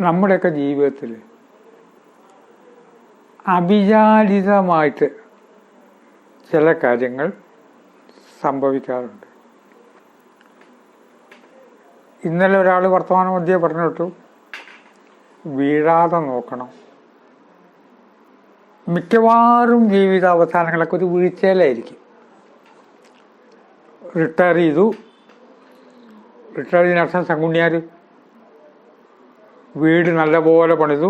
നമ്മുടെയൊക്കെ ജീവിതത്തിൽ അവിചാരിതമായിട്ട് ചില കാര്യങ്ങൾ സംഭവിക്കാറുണ്ട്. ഇന്നലെ ഒരാൾ വർത്തമാന മധ്യേ പറഞ്ഞു വിട്ടു വീഴാതെ നോക്കണം. മിക്കവാറും ജീവിത അവസാനങ്ങളൊക്കെ ഒരു വീഴ്ചയിലായിരിക്കും. റിട്ടയർ ചെയ്തു. റിട്ടയർ ചെയ്തതിനർത്ഥം ശങ്കുണ്ണിയാർ വീട് നല്ലപോലെ പണിതു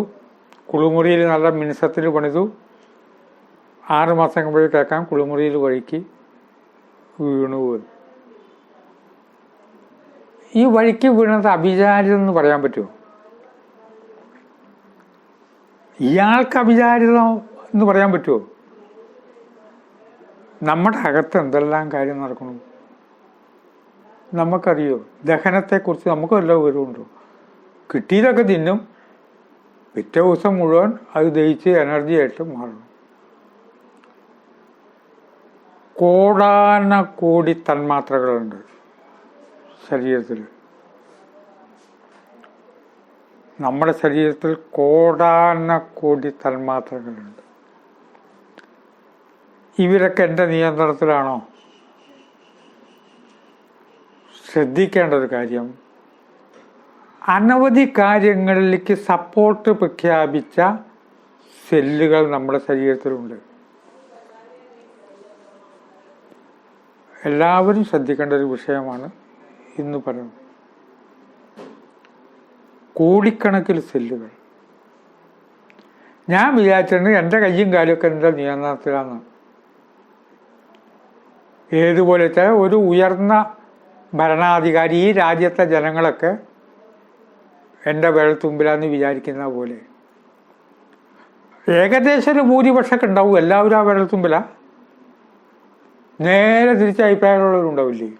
കുളിമുറിയിൽ നല്ല മിനുസത്തിൽ പണിതു. ആറ് മാസം കഴിയുമ്പോഴേക്കേക്കാം കുളിമുറിയിൽ വഴിക്ക് വീണു പോയി ഈ വഴിക്ക് വീണത് അഭിചാരിതം എന്ന് പറയാൻ പറ്റുമോ? ഇയാൾക്ക് അഭിചാരിതം എന്ന് പറയാൻ പറ്റുമോ? നമ്മുടെ അകത്ത് എന്തെല്ലാം കാര്യം നടക്കണം നമുക്കറിയോ? ദഹനത്തെക്കുറിച്ച് നമുക്ക് വല്ല വിവരമുണ്ടോ? കിട്ടിയതൊക്കെ തിന്നും. പിറ്റേ ദിവസം മുഴുവൻ അത് ദഹിച്ച് എനർജി ആയിട്ട് മാറണം. കോടാന കോടി തന്മാത്രകളുണ്ട് ശരീരത്തിൽ. നമ്മുടെ ശരീരത്തിൽ കോടാന കോടി തന്മാത്രകളുണ്ട്. ഇവരൊക്കെ എന്റെ നിയന്ത്രണത്തിലാണോ? ശ്രദ്ധിക്കേണ്ട ഒരു കാര്യം അനവധി കാര്യങ്ങളിലേക്ക് സപ്പോർട്ട് പ്രഖ്യാപിച്ച സെല്ലുകൾ നമ്മുടെ ശരീരത്തിലുണ്ട്. എല്ലാവരും ശ്രദ്ധിക്കേണ്ട ഒരു വിഷയമാണ് ഇന്ന് പറയുന്നത്. കോടിക്കണക്കിൽ സെല്ലുകൾ ഞാൻ വിചാരിച്ചിട്ടുണ്ട് എന്റെ കയ്യും കാലുമൊക്കെ എന്റെ നിയന്ത്രണത്തിലാണ് ഏതുപോലത്തെ ഒരു ഉയർന്ന ഭരണാധികാരി ഈ രാജ്യത്തെ ജനങ്ങളൊക്കെ എന്റെ വിരൽത്തുമ്പിലാന്ന് വിചാരിക്കുന്ന പോലെ. ഏകദേശം ഒരു ഭൂരിപക്ഷമൊക്കെ ഉണ്ടാവും. എല്ലാവരും ആ വിരൽത്തുമ്പിലാ നേരെ തിരിച്ച അഭിപ്രായമുള്ളവരുണ്ടാവില്ലേ?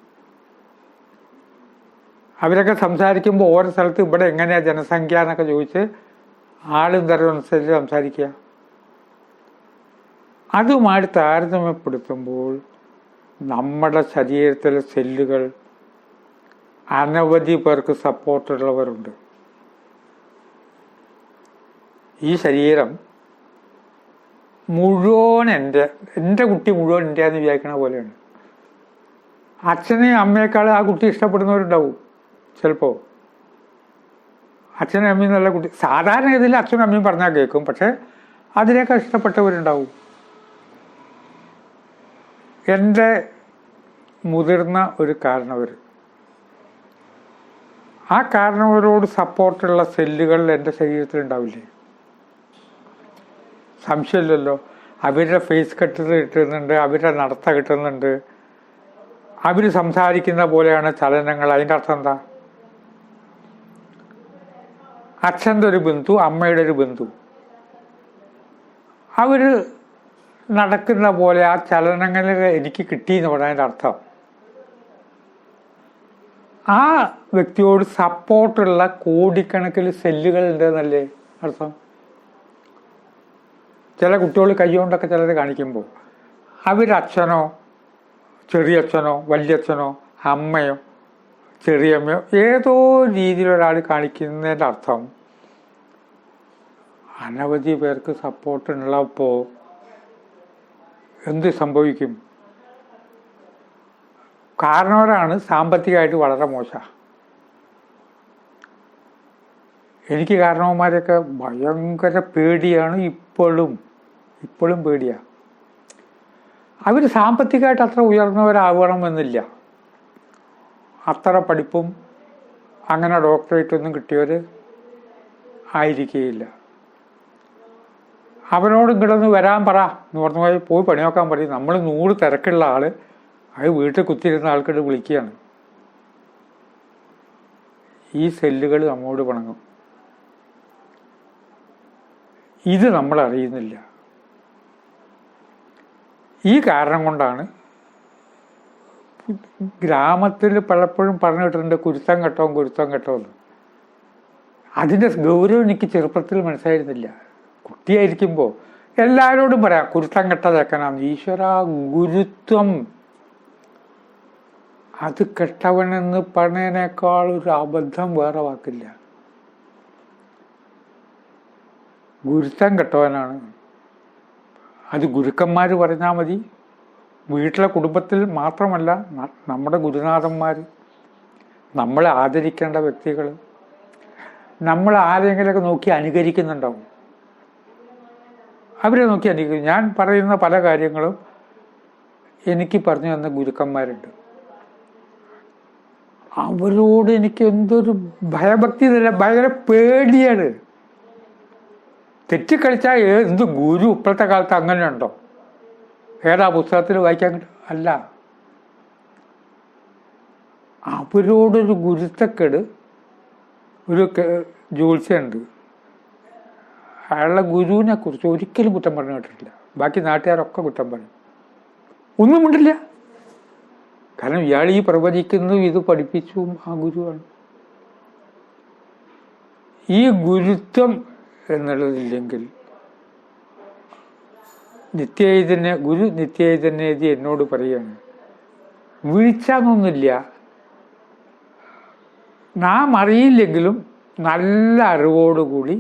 അവരൊക്കെ സംസാരിക്കുമ്പോൾ ഓരോ സ്ഥലത്ത് ഇവിടെ എങ്ങനെയാണ് ജനസംഖ്യ എന്നൊക്കെ ചോദിച്ച് ആളും തരം അനുസരിച്ച് സംസാരിക്കുക. അതുമായി താരതമ്യപ്പെടുത്തുമ്പോൾ നമ്മുടെ ശരീരത്തിലെ സെല്ലുകൾ അനവധി പേർക്ക് സപ്പോർട്ടുള്ളവരുണ്ട് ഈ ശരീരം മുഴുവൻ എന്റെ എന്റെ കുട്ടി മുഴുവൻ എന്റെ എന്ന് വിചാരിക്കണ പോലെയാണ്. അച്ഛനെയും അമ്മയെക്കാൾ ആ കുട്ടി ഇഷ്ടപ്പെടുന്നവരുണ്ടാവും ചിലപ്പോൾ അച്ഛനും അമ്മയും നല്ല കുട്ടി സാധാരണ ഇതിൽ അച്ഛനും അമ്മയും പറഞ്ഞാൽ കേൾക്കും പക്ഷെ അതിനേക്കാൾ ഇഷ്ടപ്പെട്ടവരുണ്ടാവും. എന്റെ മുതിർന്ന ഒരു കാരണവർ ആ കാരണവരോട് സപ്പോർട്ടുള്ള സെല്ലുകൾ എന്റെ ശരീരത്തിൽ ഉണ്ടാവില്ലേ സംശയമില്ലല്ലോ. അവരുടെ ഫേസ് കട്ട് കിട്ടുന്നുണ്ട് അവരുടെ നടത്ത കിട്ടുന്നുണ്ട്. അവർ സംസാരിക്കുന്ന പോലെയാണ് ചലനങ്ങൾ. അതിന്റെ അർത്ഥം എന്താ? അച്ഛന്റെ ഒരു ബന്ധു അമ്മയുടെ ഒരു ബന്ധു. അവർ നടക്കുന്ന പോലെ ആ ചലനങ്ങളിൽ എനിക്ക് കിട്ടി എന്ന് പറഞ്ഞതിന്റെ അർത്ഥം. ആ വ്യക്തിയോട് സപ്പോർട്ടുള്ള കോടിക്കണക്കിൽ സെല്ലുകൾ ഉണ്ടെന്നല്ലേ അർത്ഥം? ചില കുട്ടികൾ കൈകൊണ്ടൊക്കെ ചിലർ കാണിക്കുമ്പോൾ അവരച്ഛനോ ചെറിയച്ഛനോ വലിയച്ഛനോ അമ്മയോ ചെറിയമ്മയോ ഏതോ രീതിയിലൊരാൾ കാണിക്കുന്നതിന്റെ അർത്ഥം അനവധി പേർക്ക് സപ്പോർട്ട് ഉള്ളപ്പോൾ എന്ത് സംഭവിക്കും? കാരണവരാണ് സാമ്പത്തികമായിട്ട് വളരെ മോശ. എനിക്ക് കാരണവന്മാരെയൊക്കെ ഭയങ്കര പേടിയാണ് ഇപ്പോഴും. ഇപ്പോഴും പേടിയാണ് അവർ സാമ്പത്തികമായിട്ട് അത്ര ഉയർന്നവരാവണമെന്നില്ല. അത്ര പഠിപ്പും അങ്ങനെ ഡോക്ടറേറ്റ് ഒന്നും കിട്ടിയവർ ആയിരിക്കുകയില്ല അവനോട് ഇങ്ങോട്ടൊന്ന് വരാൻ പറ. എന്ന് പറഞ്ഞു പോയി പോയി പണി നോക്കാൻ പറയും. നമ്മൾ നൂറ് തിരക്കുള്ള ആൾ അത് വീട്ടിൽ കുത്തിയിരുന്ന ആൾക്കിട്ട് വിളിക്കുകയാണ്. ഈ സെല്ലുകൾ നമ്മോട് പണങ്ങും ഇത് നമ്മൾ അറിയുന്നില്ല. ഈ കാരണം കൊണ്ടാണ് ഗ്രാമത്തിൽ പലപ്പോഴും പറഞ്ഞു കേട്ടിട്ടുണ്ട് കുരുത്തം കെട്ടോ കുരുത്തം കെട്ടോ എന്ന്. അതിന്റെ ഗൗരവം എനിക്ക് ചെറുപ്പത്തിൽ മനസ്സിലായിരുന്നില്ല. കുട്ടിയായിരിക്കുമ്പോൾ എല്ലാവരോടും പറയാം കുരുത്തം കെട്ട ചേക്കനാം ഈശ്വര ഗുരുത്വം. അത് കെട്ടവനെന്ന് പറഞ്ഞതിനേക്കാൾ ഒരു അബദ്ധം വേറെ വാക്കില്ല. ഗുരുത്തം കെട്ടവനാണ്. അത് ഗുരുക്കന്മാർ പറഞ്ഞാൽ മതി. വീട്ടിലെ കുടുംബത്തിൽ മാത്രമല്ല നമ്മുടെ ഗുരുനാഥന്മാർ നമ്മളെ ആദരിക്കേണ്ട വ്യക്തികൾ നമ്മൾ ആരെങ്കിലുമൊക്കെ നോക്കി അനുകരിക്കുന്നുണ്ടാവും. അവരെ നോക്കി അനുകരിക്കും. ഞാൻ പറയുന്ന പല കാര്യങ്ങളും എനിക്ക് പറഞ്ഞു തന്ന ഗുരുക്കന്മാരുണ്ട്. അവരോട് എനിക്ക് എന്തൊരു ഭയഭക്തി ഭയങ്കര പേടിയാണ്. തെറ്റിക്കളിച്ചാൽ എന്ത് ഗുരു? ഇപ്പോഴത്തെ കാലത്ത് അങ്ങനെ ഉണ്ടോ ഏതാ പുസ്തകത്തിൽ വായിക്കാൻ കിട്ടും അല്ല. അവരോടൊരു ഗുരുത്തക്കേട്. ഒരു ജ്യോത്സ്യമുണ്ട് അയാളുടെ ഗുരുവിനെ കുറിച്ച് ഒരിക്കലും കുറ്റം പറഞ്ഞു കേട്ടിട്ടില്ല. ബാക്കി നാട്ടുകാരൊക്കെ കുറ്റം പറഞ്ഞു ഒന്നും ഉണ്ടില്ല കാരണം ഇയാൾ ഈ പ്രവചിക്കുന്നതും ഇത് പഠിപ്പിച്ചും ആ ഗുരുവാണ്. ഈ ഗുരുത്വം എന്നുള്ളതില്ലെങ്കിൽ നിത്യചൈതന്യ ഗുരു നിത്യചൈതന്യതി എന്നോട് പറയാണ്. വിളിച്ചാന്നൊന്നുമില്ല നാം അറിയില്ലെങ്കിലും നല്ല അറിവോടുകൂടി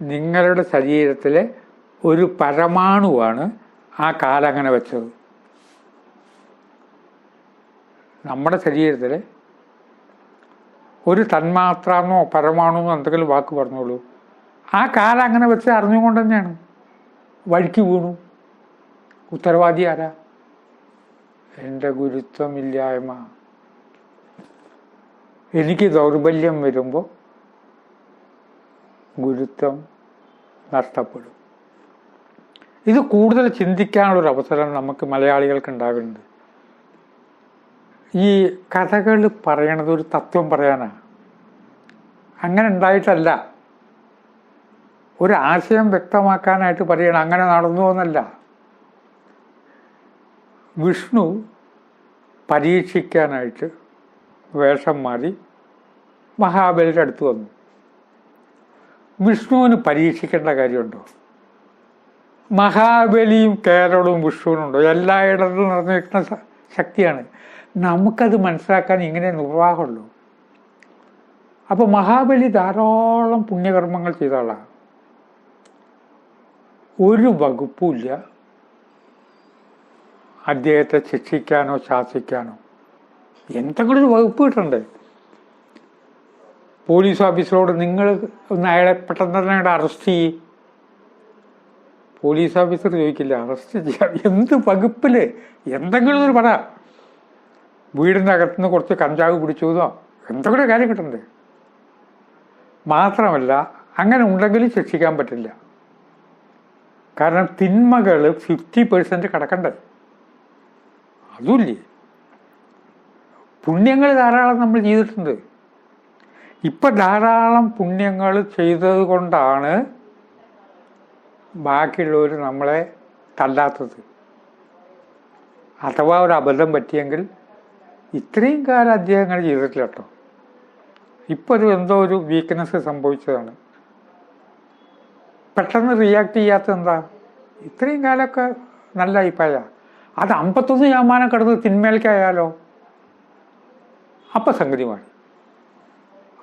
നിങ്ങളുടെ ശരീരത്തിലെ ഒരു പരമാണുവാണ് ആ കാലങ്ങനെ വെച്ചത്. നമ്മുടെ ശരീരത്തിലെ ഒരു തന്മാത്രാന്നോ പരമാണുന്നോ എന്തെങ്കിലും വാക്ക് പറഞ്ഞോളൂ. ആ കാലം അങ്ങനെ വെച്ച് അറിഞ്ഞുകൊണ്ട് തന്നെയാണ്. വഴിക്ക് വീണു. ഉത്തരവാദി ആരാ? എന്റെ ഗുരുത്വമില്ലായ്മ. എനിക്ക് ദൗർബല്യം വരുമ്പോൾ ഗുരുത്വം നഷ്ടപ്പെടും. ഇത് കൂടുതൽ ചിന്തിക്കാനുള്ളൊരു അവസരം നമുക്ക് മലയാളികൾക്ക് ഉണ്ടാകുന്നുണ്ട്. ഈ കഥകൾ പറയണത് ഒരു തത്വം പറയാനാണ് അങ്ങനെ ഉണ്ടായിട്ടല്ല. ഒരു ആശയം വ്യക്തമാക്കാനായിട്ട് പറയണം. അങ്ങനെ നടന്നു എന്നല്ല. വിഷ്ണു പരീക്ഷിക്കാനായിട്ട് വേഷം മാറി മഹാബലിയുടെ അടുത്ത് വന്നു. വിഷ്ണുവിന് പരീക്ഷിക്കേണ്ട കാര്യമുണ്ടോ? മഹാബലിയും കേരളവും വിഷ്ണുവിനുണ്ടോ? എല്ലായിടത്തും നടന്നിരിക്കുന്ന ശ- ശക്തിയാണ്. നമുക്കത് മനസ്സിലാക്കാൻ ഇങ്ങനെ നിർവാഹമുള്ളൂ. അപ്പോൾ മഹാബലി ധാരാളം പുണ്യകർമ്മങ്ങൾ ചെയ്ത ആളാണ്. ഒരു വകുപ്പുമില്ല. അദ്ദേഹത്തെ ശിക്ഷിക്കാനോ ശാസിക്കാനോ. എന്തെങ്കിലും ഒരു വകുപ്പ് കിട്ടണ്ടേ? പോലീസ് ഓഫീസറോട് നിങ്ങൾ ഒന്ന് അയാളെ പെട്ടെന്ന് തന്നെ അയാളെ അറസ്റ്റ് ചെയ്യ്. പോലീസ് ഓഫീസർ ചോദിക്കില്ല അറസ്റ്റ് ചെയ്യാം എന്ത് വകുപ്പിൽ? എന്തെങ്കിലും ഒരു പറ. വീടിന്റെ അകത്തുനിന്ന് കുറച്ച് കഞ്ചാവ് പിടിച്ചതോ എന്തെങ്കിലും കാര്യം കിട്ടണ്ടേ? മാത്രമല്ല അങ്ങനെ ഉണ്ടെങ്കിലും ശിക്ഷിക്കാൻ പറ്റില്ല. കാരണം തിന്മകൾ ഫിഫ്റ്റി പേഴ്സെന്റ് കിടക്കേണ്ടത്. അതുമില്ലേ പുണ്യങ്ങൾ ധാരാളം നമ്മൾ ചെയ്തിട്ടുണ്ട്. ഇപ്പൊ ധാരാളം പുണ്യങ്ങൾ ചെയ്തത് കൊണ്ടാണ് ബാക്കിയുള്ളവർ നമ്മളെ തല്ലാത്തത്. അഥവാ ഒരു അബദ്ധം പറ്റിയെങ്കിൽ ഇത്രയും കാലം അദ്ദേഹങ്ങൾ ചെയ്തിട്ടില്ല കേട്ടോ. ഇപ്പോൾ ഒരു എന്തോ ഒരു വീക്ക്നെസ് സംഭവിച്ചതാണ്. പെട്ടെന്ന് റിയാക്ട് ചെയ്യാത്ത എന്താ? ഇത്രയും കാലമൊക്കെ നല്ല അഭിപ്രായമാണ് അത് അമ്പത്തൊന്ന് ശതമാനം കിടന്ന് തിന്മേൽക്കായാലോ? അപ്പം സംഗതി മാറി.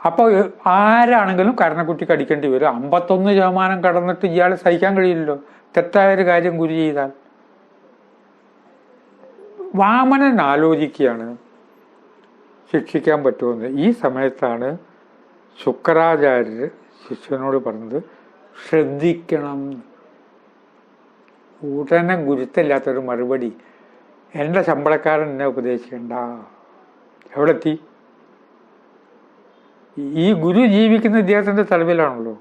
അപ്പോൾ ആരാണെങ്കിലും കരണക്കുട്ടിക്ക് അടിക്കേണ്ടി വരും. അമ്പത്തൊന്ന് ശതമാനം കടന്നിട്ട് ഇയാൾ സഹിക്കാൻ കഴിയില്ലല്ലോ. തെറ്റായൊരു കാര്യം ഗുരു ചെയ്താൽ. വാമനൻ ആലോചിക്കുകയാണ്. ശിക്ഷിക്കാൻ പറ്റുമെന്ന് ഈ സമയത്താണ് ശുക്രാചാര്യർ ശിഷ്യനോട് പറഞ്ഞത് ശ്രദ്ധിക്കണം. ഉടനെ ഗുരുത്തല്ലാത്തൊരു മറുപടി. എന്റെ ശമ്പളക്കാരൻ എന്നെ ഉപദേശിക്കണ്ട. എവിടെ എത്തി ഈ ഗുരു ജീവിക്കുന്ന ഇദ്ദേഹത്തിന്റെ തലവിലാണല്ലോ.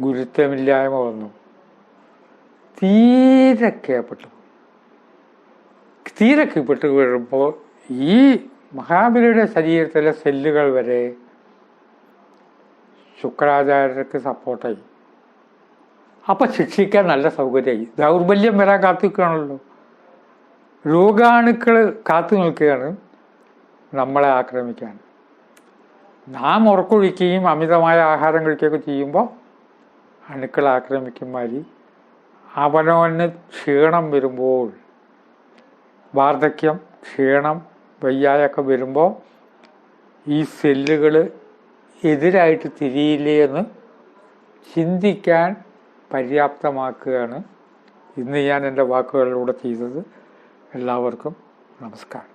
ഗുരുത്വമില്ലായ്മ വന്നു. തീരെ കേപ്പെട്ടു തീരെ വരുമ്പോൾ ഈ മഹാബലിയുടെ ശരീരത്തിലെ സെല്ലുകൾ വരെ ശുക്രാചാര്യർക്ക് സപ്പോർട്ടായി. അപ്പം ശിക്ഷിക്കാൻ നല്ല സൗകര്യമായി. ദൗർബല്യം വരാൻ കാത്തു നിൽക്കുകയാണല്ലോ. രോഗാണുക്കൾ കാത്തു നിൽക്കുകയാണ് നമ്മളെ ആക്രമിക്കാൻ. നാം ഉറക്കൊഴിക്കുകയും അമിതമായ ആഹാരം കഴിക്കുകയൊക്കെ ചെയ്യുമ്പോൾ അണുക്കൾ ആക്രമിക്കും മാതിരി അവനവന് ക്ഷീണം വരുമ്പോൾ വാർദ്ധക്യം ക്ഷീണം വയ്യായൊക്കെ വരുമ്പോൾ ഈ സെല്ലുകൾ എതിരായിട്ട് തിരിയില്ലേ എന്ന് ചിന്തിക്കാൻ പര്യാപ്തമാക്കുകയാണ്. ഇന്ന് ഞാൻ എന്റെ വാക്കുകളിലൂടെ ചെയ്തത്. എല്ലാവർക്കും നമസ്കാരം.